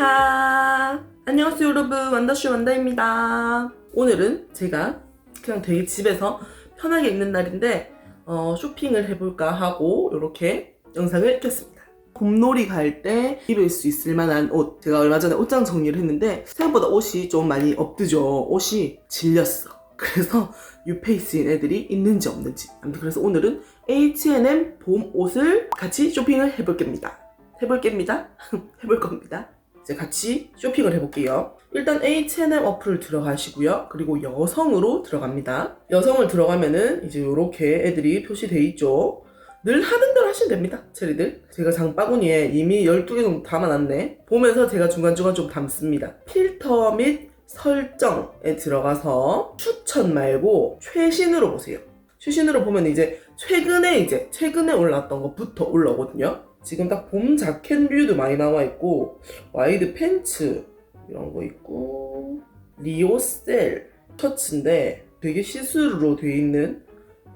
안녕하세요. 안녕하세요 여러분 완다슈 완다입니다. 오늘은 제가 그냥 되게 집에서 편하게 있는 날인데 어, 쇼핑을 해볼까 하고 이렇게 영상을 켰습니다. 봄놀이 갈 때 입을 수 있을 만한 옷 제가 얼마 전에 옷장 정리를 했는데 생각보다 옷이 좀 많이 없드죠. 옷이 질렸어. 그래서 뉴페이스인 애들이 있는지 없는지 아무튼 그래서 오늘은 H&M 봄 옷을 같이 쇼핑을 해볼 겁니다. 해볼 겁니다. 해볼 겁니다. 이제 같이 쇼핑을 해볼게요. 일단 H&M 어플을 들어가시고요. 그리고 여성으로 들어갑니다. 여성을 들어가면은 이제 이렇게 애들이 표시돼 있죠. 늘 하는 대로 하시면 됩니다. 체리들. 제가 장바구니에 이미 12개 정도 담아놨네. 보면서 제가 중간중간 좀 담습니다. 필터 및 설정에 들어가서 추천 말고 최신으로 보세요. 최신으로 보면 이제 최근에 이제 최근에 올랐던 것부터 올라오거든요. 지금 딱 봄 자켓 류도 많이 나와 있고 와이드 팬츠 이런 거 있고 리오셀 셔츠인데 되게 시스루로 돼 있는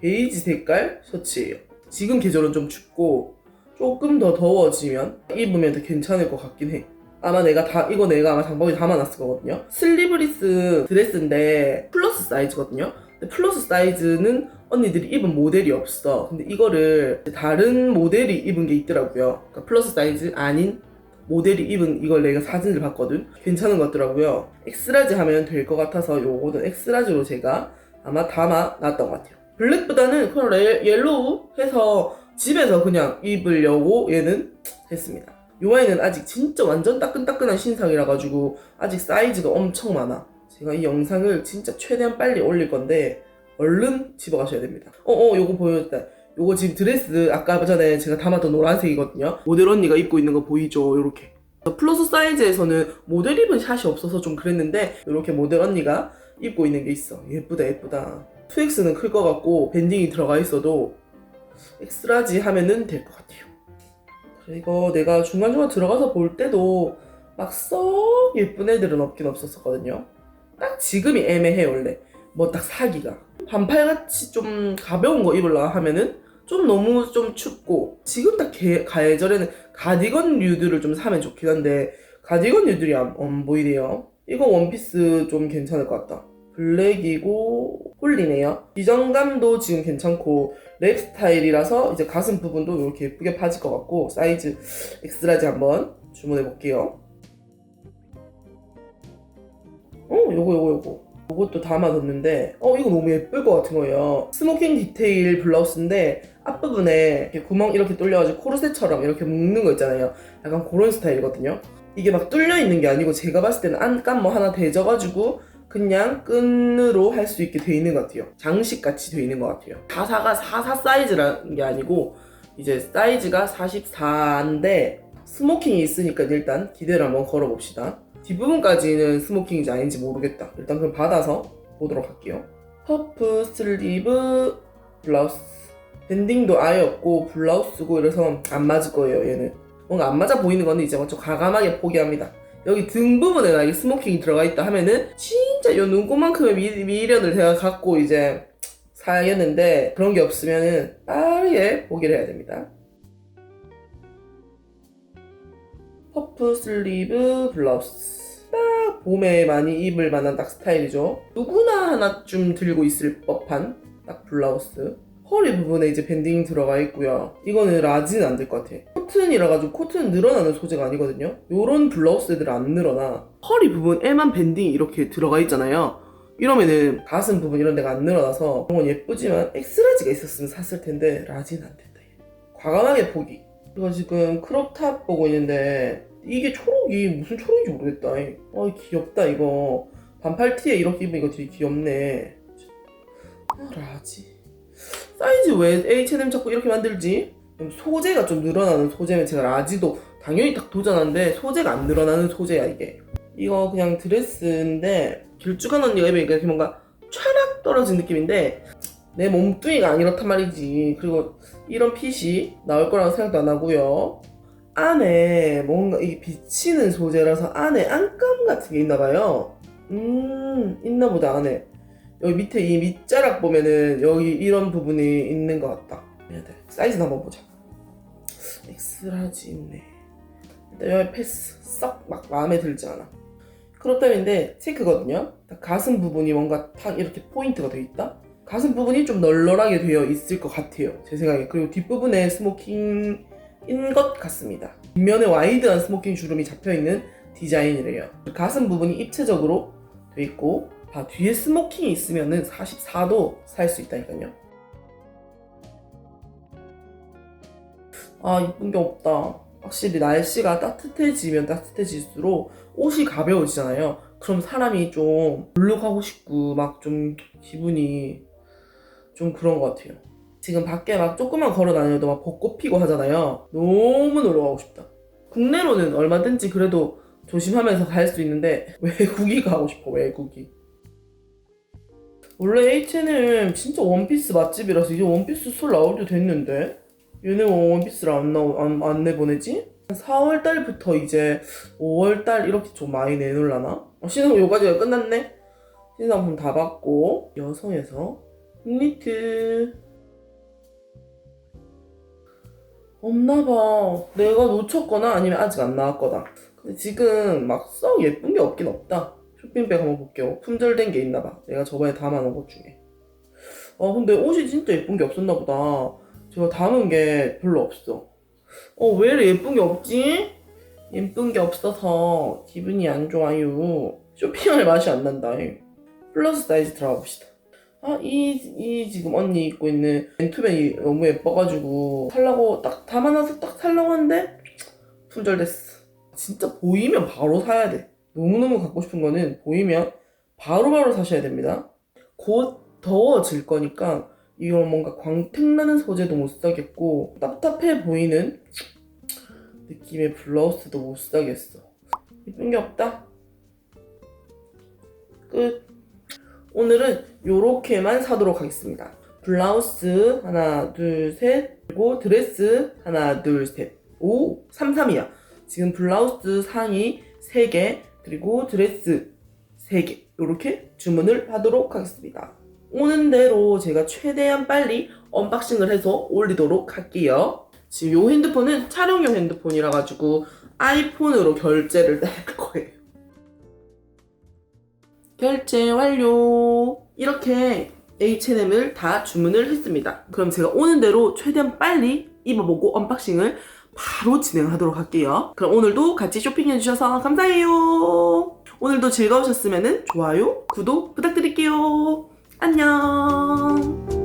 베이지 색깔 셔츠예요. 지금 계절은 좀 춥고 조금 더 더워지면 입으면 더 괜찮을 것 같긴 해. 아마 내가 다 이거 내가 아마 장바구니 담아놨을 거거든요. 슬리브리스 드레스인데 플러스 사이즈거든요. 플러스 사이즈는 언니들이 입은 모델이 없어. 근데 이거를 다른 모델이 입은 게 있더라고요. 그러니까 플러스 사이즈 아닌 모델이 입은 이걸 내가 사진을 봤거든. 괜찮은 것 같더라고요. 엑스라지 하면 될 것 같아서 요거는 엑스라지로 제가 아마 담아 놨던 것 같아요. 블랙보다는 그냥 레- 옐로우 해서 집에서 그냥 입으려고 얘는 했습니다. 요 아이는 아직 진짜 완전 따끈따끈한 신상이라 가지고 아직 사이즈가 엄청 많아. 제가 이 영상을 진짜 최대한 빨리 올릴 건데 얼른 집어 가셔야 됩니다. 어어 요거 보여줬다. 요거 지금 드레스 아까 전에 제가 담았던 노란색이거든요. 모델 언니가 입고 있는 거 보이죠? 요렇게. 플러스 사이즈에서는 모델 입은 샷이 없어서 좀 그랬는데 이렇게 모델 언니가 입고 있는 게 있어. 예쁘다 예쁘다. 2X는 클 것 같고 밴딩이 들어가 있어도 엑스라지 하면은 될 것 같아요. 그리고 내가 중간중간 들어가서 볼 때도 막 썩 예쁜 애들은 없긴 없었거든요. 딱 지금이 애매해 원래. 뭐 딱 사기가. 반팔같이 좀 가벼운 거 입으려 하면은 좀 너무 좀 춥고 지금 딱 개- 가을절에는 가디건 류들을 좀 사면 좋긴 한데 가디건 류들이 안, 안 보이네요. 이거 원피스 좀 괜찮을 것 같다. 블랙이고 홀리네요. 기정감도 지금 괜찮고 랩 스타일이라서 이제 가슴 부분도 이렇게 예쁘게 파질 것 같고 사이즈 엑스라지 한번 주문해 볼게요. 어, 요거 요거 요거. 요것도 담아뒀는데 어 이거 너무 예쁠 것 같은 거예요. 스모킹 디테일 블라우스인데 앞부분에 이렇게 구멍 이렇게 뚫려가지고 코르셋처럼 이렇게 묶는 거 있잖아요. 약간 그런 스타일이거든요. 이게 막 뚫려 있는 게 아니고 제가 봤을 때는 안감 뭐 하나 대져가지고 그냥 끈으로 할 수 있게 돼 있는 것 같아요. 장식 같이 돼 있는 것 같아요. 44가 44 사이즈라는 게 아니고 이제 사이즈가 44인데 스모킹이 있으니까 일단 기대를 한번 걸어봅시다. 뒷부분까지는 스모킹인지 아닌지 모르겠다. 일단 그럼 받아서 보도록 할게요. 퍼프 슬리브 블라우스 밴딩도 아예 없고 블라우스고 이래서 안 맞을 거예요 얘는 뭔가 안 맞아 보이는 건데 이제 좀 과감하게 포기합니다. 여기 등 부분에 만약에 스모킹이 들어가 있다 하면은 진짜 요 눈곱만큼의 미, 미련을 제가 갖고 이제 사야겠는데 그런 게 없으면은 빠르게 포기를 해야 됩니다. 퍼프 슬리브 블라우스 딱 봄에 많이 입을 만한 딱 스타일이죠. 누구나 하나쯤 들고 있을 법한 딱 블라우스. 허리 부분에 이제 밴딩 들어가 있고요. 이거는 라지는 안 될 것 같아. 코튼이라 가지고 코튼은 늘어나는 소재가 아니거든요. 요런 블라우스들은 안 늘어나. 허리 부분에만 밴딩이 이렇게 들어가 있잖아요. 이러면은 가슴 부분 이런 데가 안 늘어나서 그런 건 예쁘지만 엑스라지가 있었으면 샀을 텐데 라지는 안 된다. 얘. 과감하게 포기. 이거 지금 크롭탑 보고 있는데 이게 초록이 무슨 초록인지 모르겠다. 아 귀엽다 이거. 반팔 티에 이렇게 입으면 이거 되게 귀엽네. 아, 라지. 사이즈 왜 H&M 자꾸 이렇게 만들지? 소재가 좀 늘어나는 소재면 제가 라지도 당연히 딱 도전하는데 소재가 안 늘어나는 소재야 이게. 이거 그냥 드레스인데 길쭉한 언니가 입으니까 이렇게 뭔가 촤락 떨어진 느낌인데 내 몸뚱이가 안 이렇단 말이지. 그리고 이런 핏이 나올 거라고 생각도 안 하고요. 안에 뭔가 이게 비치는 소재라서 안에 안감 같은 게 있나 봐요. 음, 있나 보다 안에. 여기 밑에 이 밑자락 보면은 여기 이런 부분이 있는 것 같다. 얘들 사이즈 한번 보자. 엑스라지 있네. 여기 패스 썩 막 마음에 들지 않아. 크롭 탑인데 체크거든요. 딱 가슴 부분이 뭔가 탁 이렇게 포인트가 돼 있다. 가슴 부분이 좀 널널하게 되어 있을 것 같아요. 제 생각에. 그리고 뒷부분에 스모킹인 것 같습니다. 뒷면에 와이드한 스모킹 주름이 잡혀있는 디자인이래요. 가슴 부분이 입체적으로 돼 있고 아, 뒤에 스모킹이 있으면은 44도 살 수 있다니까요. 아 이쁜 게 없다. 확실히 날씨가 따뜻해지면 따뜻해질수록 옷이 가벼워지잖아요. 그럼 사람이 좀 물룩하고 싶고 막 좀 기분이 좀 그런 것 같아요. 지금 밖에 막 조금만 걸어 다녀도 막 벚꽃 피고 하잖아요. 너무 놀러 가고 싶다. 국내로는 얼마든지 그래도 조심하면서 갈 수 있는데 외국이 가고 싶어 외국이. 원래 H&M 진짜 원피스 맛집이라서 이제 원피스 술 나올 때 됐는데 얘네 원피스를 안, 나오, 안, 안 내보내지? 4월 달부터 이제 5월 달 이렇게 좀 많이 내놓으려나? 어, 신상품 요까지가 끝났네? 신상품 다 받고 여성에서 니트 없나봐. 내가 놓쳤거나 아니면 아직 안 나왔거나. 근데 지금 막 썩 예쁜 게 없긴 없다. 쇼핑백 한번 볼게요. 품절된 게 있나봐. 내가 저번에 담아놓은 것 중에. 아 근데 옷이 진짜 예쁜 게 없었나 보다. 제가 담은 게 별로 없어. 어, 왜 이렇게 예쁜 게 없지? 예쁜 게 없어서 기분이 안 좋아요. 쇼핑할 맛이 안 난다. 플러스 사이즈 들어가 봅시다. 아, 이, 이 지금 언니 입고 있는 맨투맨이 너무 예뻐가지고 살라고 딱 담아놔서 딱 살라고 하는데 품절됐어. 진짜 보이면 바로 사야 돼. 너무너무 갖고 싶은 거는 보이면 바로 바로 사셔야 됩니다. 곧 더워질 거니까 이런 뭔가 광택나는 소재도 못 사겠고 답답해 보이는 느낌의 블라우스도 못 사겠어. 이쁜 게 없다. 끝. 오늘은 요렇게만 사도록 하겠습니다. 블라우스 하나, 둘, 셋. 그리고 드레스 하나, 둘, 셋. 오, 3, 3이야. 지금 블라우스 상의 3개, 그리고 드레스 3개. 요렇게 주문을 하도록 하겠습니다. 오는 대로 제가 최대한 빨리 언박싱을 해서 올리도록 할게요. 지금 요 핸드폰은 촬영용 핸드폰이라 가지고 아이폰으로 결제를 할 거예요. 결제 완료. 이렇게 H&M을 다 주문을 했습니다. 그럼 제가 오는 대로 최대한 빨리 입어보고 언박싱을 바로 진행하도록 할게요. 그럼 오늘도 같이 쇼핑해주셔서 감사해요. 오늘도 즐거우셨으면 좋아요, 구독 부탁드릴게요. 안녕.